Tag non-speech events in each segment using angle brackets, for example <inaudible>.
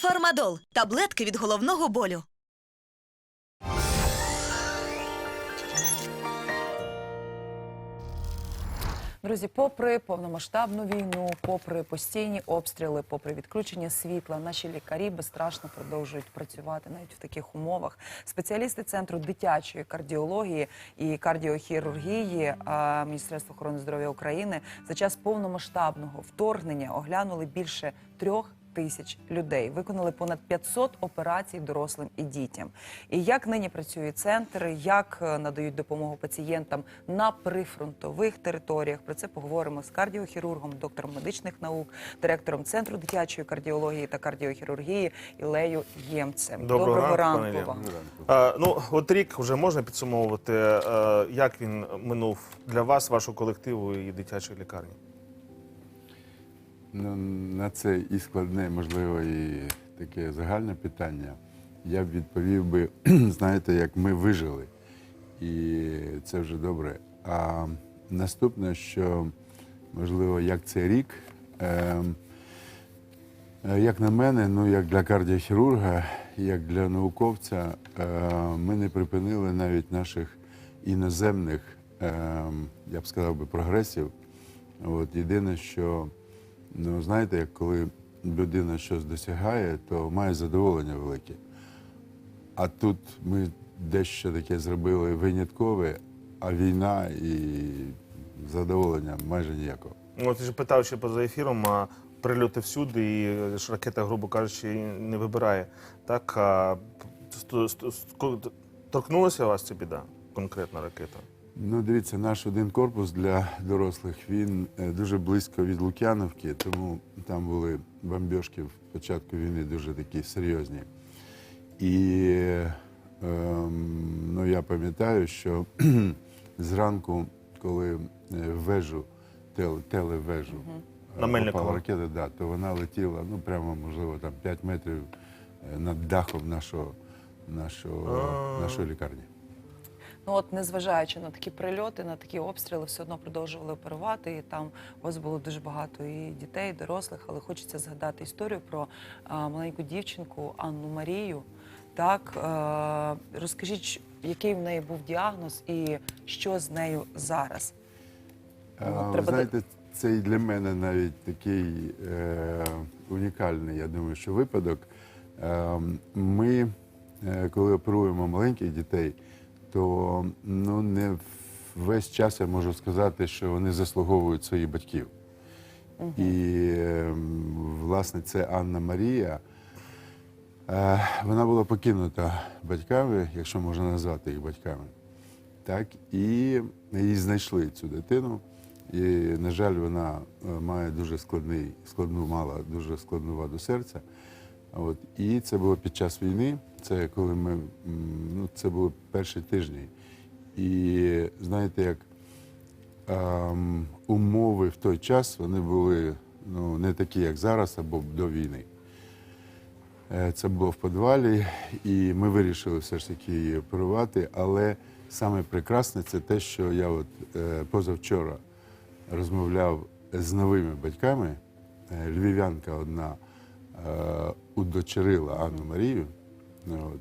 Фармадол таблетки від головного болю. Друзі, попри повномасштабну війну, попри постійні обстріли, попри відключення світла, наші лікарі безстрашно продовжують працювати навіть в таких умовах. Спеціалісти центру дитячої кардіології і кардіохірургії Міністерства охорони здоров'я України за час повномасштабного вторгнення оглянули більше трьох. Тисяч людей виконали понад 500 операцій дорослим і дітям. І як нині працює центр, як е, надають допомогу пацієнтам на прифронтових територіях. Про це поговоримо з кардіохірургом, доктором медичних наук, директором центру дитячої кардіології та кардіохірургії Ілею Ємцем. Доброго ранку, пане вам. Ілля. Е, ну, от рік вже можна підсумовувати, е, як він минув для вас, вашого колективу і дитячої лікарні. На це і складне, можливо, і таке загальне питання. Я б відповів би, <clears throat> знаєте, як ми вижили. І це вже добре. А наступне, що, можливо, як цей рік, ем, е, як на мене, ну як для кардіохірурга, як для науковця, е, ми не припинили навіть наших іноземних, ем, я б сказав би, прогресів. От єдине, що ну знаєте, як коли людина щось досягає, то має задоволення велике. А тут ми дещо таке зробили виняткове, а війна і задоволення майже ніякого. Ну, я ж питав ще поза ефіром, а прильоти всюди, і ж ракета, грубо кажучи, не вибирає. Так, а торкнулася вас ця біда, конкретна ракета? Ну, дивіться, наш один корпус для дорослих він е, дуже близько від Лук'яновки, тому там були бомбіжки в початку війни дуже такі серйозні. І ем, ну, я пам'ятаю, що <clears throat> зранку, коли е, вежу, тел, телевежу е, попала ракета, да, то вона летіла, ну прямо, можливо, там 5 метрів е, над дахом нашого, нашого, нашої лікарні. Ну от, незважаючи на такі прильоти, на такі обстріли, все одно продовжували оперувати. І там у вас було дуже багато і дітей, і дорослих, але хочеться згадати історію про а, маленьку дівчинку Анну Марію. Так, е, розкажіть, який в неї був діагноз і що з нею зараз? А, Ну, треба знаєте, це і для мене навіть такий е, унікальний, я думаю, що випадок. Е, ми, коли оперуємо маленьких дітей, то ну, не весь час я можу сказати, що вони заслуговують своїх батьків. І, е, власне, це Анна Марія. Е, Вона була покинута батьками, якщо можна назвати їх батьками. Так, і її знайшли цю дитину. І, на жаль, вона е, має дуже складний, складну, мала дуже складну ваду серця. От. І це було під час війни. Це коли ми ну, це були перші тижні. І знаєте, як ем, умови в той час вони були ну, не такі, як зараз, або до війни. Е, Це було в підвалі, і ми вирішили все ж таки її оперувати. Але саме прекрасне це те, що я от е, позавчора розмовляв з новими батьками. Е, Львів'янка одна е, удочерила Анну Марію. Ну.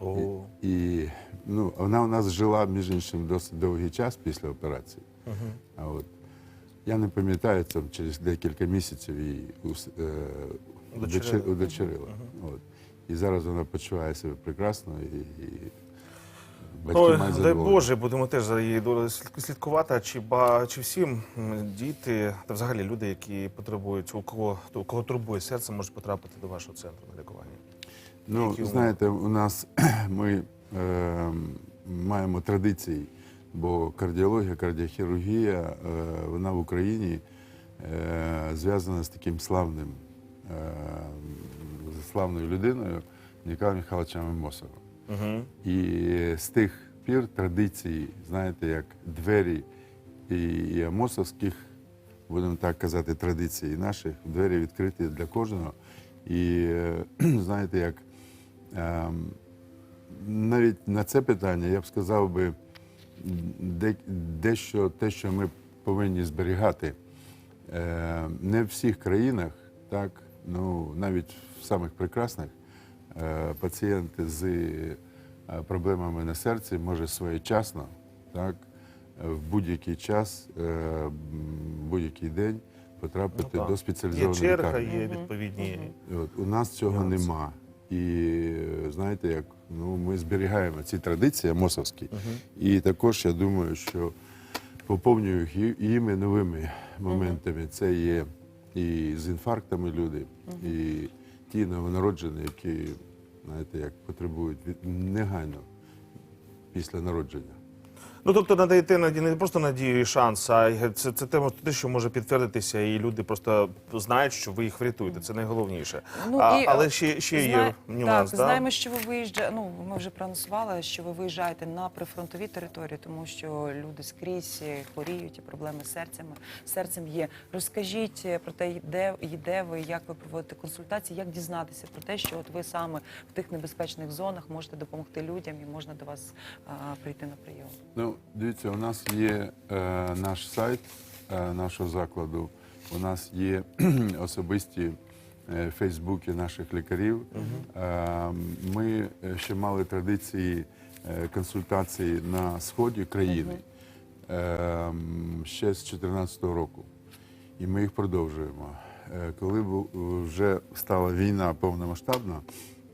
О. І, і ну, вона у нас жила, між іншим, досить довгий час після операції. А от, я не пам'ятаю, там через декілька місяців її е, Удочерили. удочер- удочерила. От. І зараз вона почуває себе прекрасно і, і батьки Ой, дай. Боже, будемо теж за її слідкувати. Чи, ба, чи всі м, діти та взагалі люди, які потребують, у кого, у кого турбує серце, можуть потрапити до вашого центру на лікування? Ну, Які знаєте, у нас <clears throat> ми е, маємо традиції, бо кардіологія, кардіохірургія, е, вона в Україні е, зв'язана з таким славним, е, славною людиною Ніколаєм Михайловичем Амосовим. Угу. І з тих пір традиції, знаєте, як двері і, і амосовських, будемо так казати, традицій наших, двері відкриті для кожного. І е, <clears throat> знаєте, як навіть на це питання я б сказав би дещо те, що ми повинні зберігати. Е, не в всіх країнах так ну навіть в самих прекрасних е, пацієнт з е, проблемами на серці може своєчасно, так, в будь-який час, е, будь-який день потрапити Ну, до Є черга, лікарні. є відповідні. От, у нас цього нема. І знаєте, як ну, ми зберігаємо ці традиції мосовські. І також я думаю, що поповнюю їх іми новими моментами. Це є і з інфарктами люди, і ті новонароджені, які знаєте, як потребують від негайно після народження. Ну тобто надаєте наді не просто надію і шанс, а й це, це те, що може підтвердитися, і люди просто знають, що ви їх врятуєте. Це найголовніше. а, і, але е, ще, ще зна- є нюанс. Так, да? знаємо, що ви виїжджаєте. Ну ми вже проанонсували, що ви виїжджаєте на прифронтові території, тому що люди скрізь е, хворіють і проблеми з серцем. Серцем є. Розкажіть е, про те, де і де ви, як ви проводите консультації, як дізнатися про те, що от ви саме в тих небезпечних зонах можете допомогти людям і можна до вас а, прийти на прийом. Ну, дивіться, у нас є е, наш сайт е, нашого закладу, у нас є <clears throat> особисті е, фейсбуки наших лікарів. Е, ми е, ще мали традиції е, консультацій на сході країни е, ще з 2014 року. І ми їх продовжуємо. Е, Коли вже стала війна повномасштабна,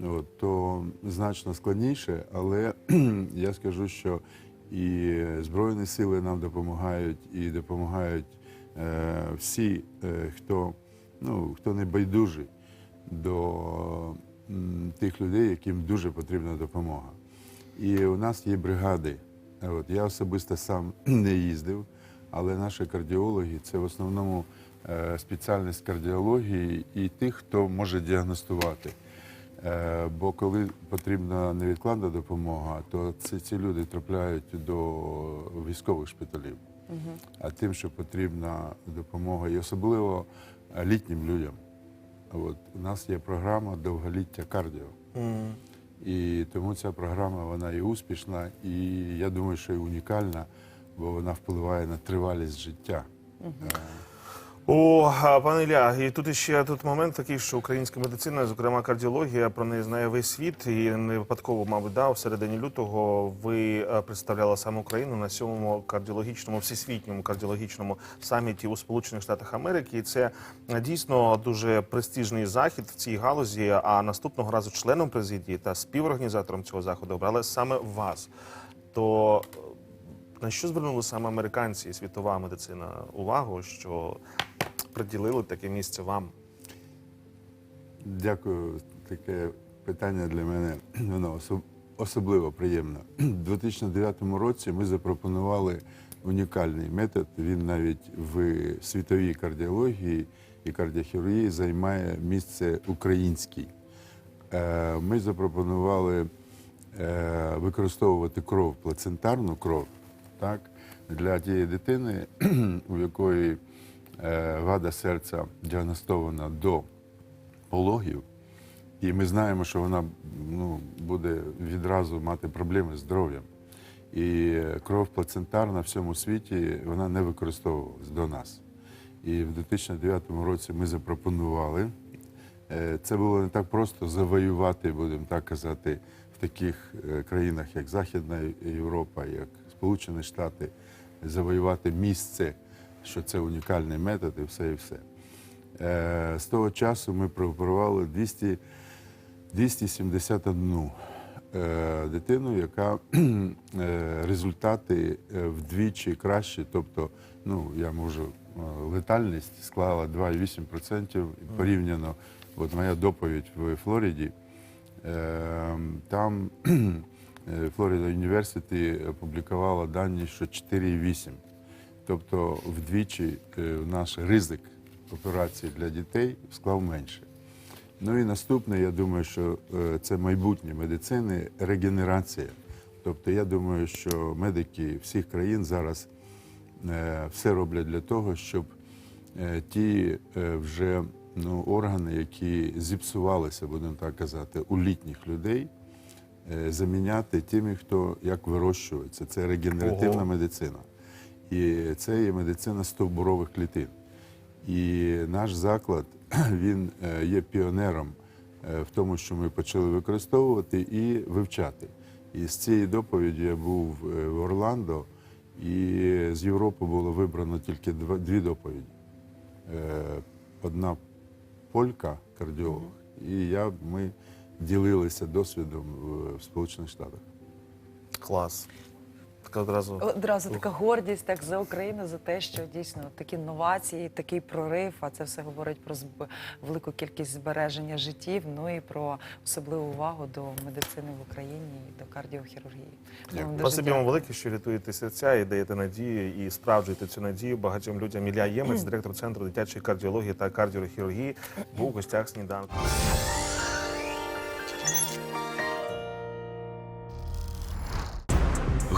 от, то значно складніше, але <clears throat> я скажу, що і Збройні сили нам допомагають, і допомагають е, всі, е, хто, ну, хто не байдужий до м, тих людей, яким дуже потрібна допомога. І у нас є бригади. От, я особисто сам <clears throat> не їздив, але наші кардіологи це в основному е, спеціальність кардіології і тих, хто може діагностувати. Е, бо коли потрібна невідкладна допомога, то ці, ці люди трапляють до військових шпиталів. А тим, що потрібна допомога, і особливо літнім людям. От, у нас є програма довголіття кардіо. М. І тому ця програма вона і успішна, і я думаю, що і унікальна, бо вона впливає на тривалість життя. Е, О, пане Ілля, і тут ще тут момент такий, що українська медицина, зокрема кардіологія, про неї знає весь світ. І не випадково, мабуть, да, в середині лютого ви е, представляли саме Україну на сьомому кардіологічному всесвітньому кардіологічному саміті у Сполучених Штатах Америки. І це е, дійсно дуже престижний захід в цій галузі. А наступного разу членом президії та співорганізатором цього заходу обрали саме вас. То е, на що звернули саме американці і світова медицина увагу, що приділили таке місце вам? Дякую. Таке питання для мене <clears throat> воно особливо приємне. <clears throat> У 2009 році ми запропонували унікальний метод. Він навіть в світовій кардіології і кардіохірургії займає місце український. Е, Ми запропонували е, використовувати кров, плацентарну кров, так, для тієї дитини, <clears throat> у якої вада серця діагностована до пологів, і ми знаємо, що вона ну, буде відразу мати проблеми з здоров'ям. І кров плацентарна в всьому світі вона не використовувалась до нас. І в 2009 році ми запропонували. Е, Це було не так просто завоювати, будемо так казати, в таких е, країнах, як Західна Європа, як Сполучені Штати, завоювати місце, що це унікальний метод і все і все. Е, З того часу ми прооперували 200, 271 е, дитину, яка <clears throat> е, результати е, вдвічі кращі. Тобто, ну я можу е, летальність склала 2,8% порівняно. От моя доповідь в Флориді. е, Там <clears throat> Флорида Університі опублікувала дані, що 4,8. Тобто вдвічі е, наш ризик операції для дітей склав менше. Ну і наступне, я думаю, що е, це майбутнє медицини регенерація. Тобто, я думаю, що медики всіх країн зараз е, все роблять для того, щоб ті вже ну, органи, які зіпсувалися, будемо так казати, у літніх людей, заміняти тими, хто як вирощується. Це регенеративна Ого. медицина. І це є медицина стовбурових клітин. І наш заклад <clears throat> він е, є піонером е, в тому, що ми почали використовувати і вивчати. І з цієї доповіді я був е, в Орландо, і з Європи було вибрано тільки дві доповіді. Одна полька, кардіолог, і я, ми ділилися досвідом в- в Сполучених Штатах. Клас. Так одразу. Одразу така гордість так за Україну, за те, що дійсно такі новації, такий прорив. А це все говорить про зб- велику кількість збереження життів. Ну і про особливу увагу до медицини в Україні і до кардіохірургії. Спасибі вам велике, що рятуєте серця і даєте надію і справджуєте цю надію багатьом людям. Ілля Ємець, <clears throat> директор центру дитячої кардіології та кардіохірургії, був у гостях сніданку.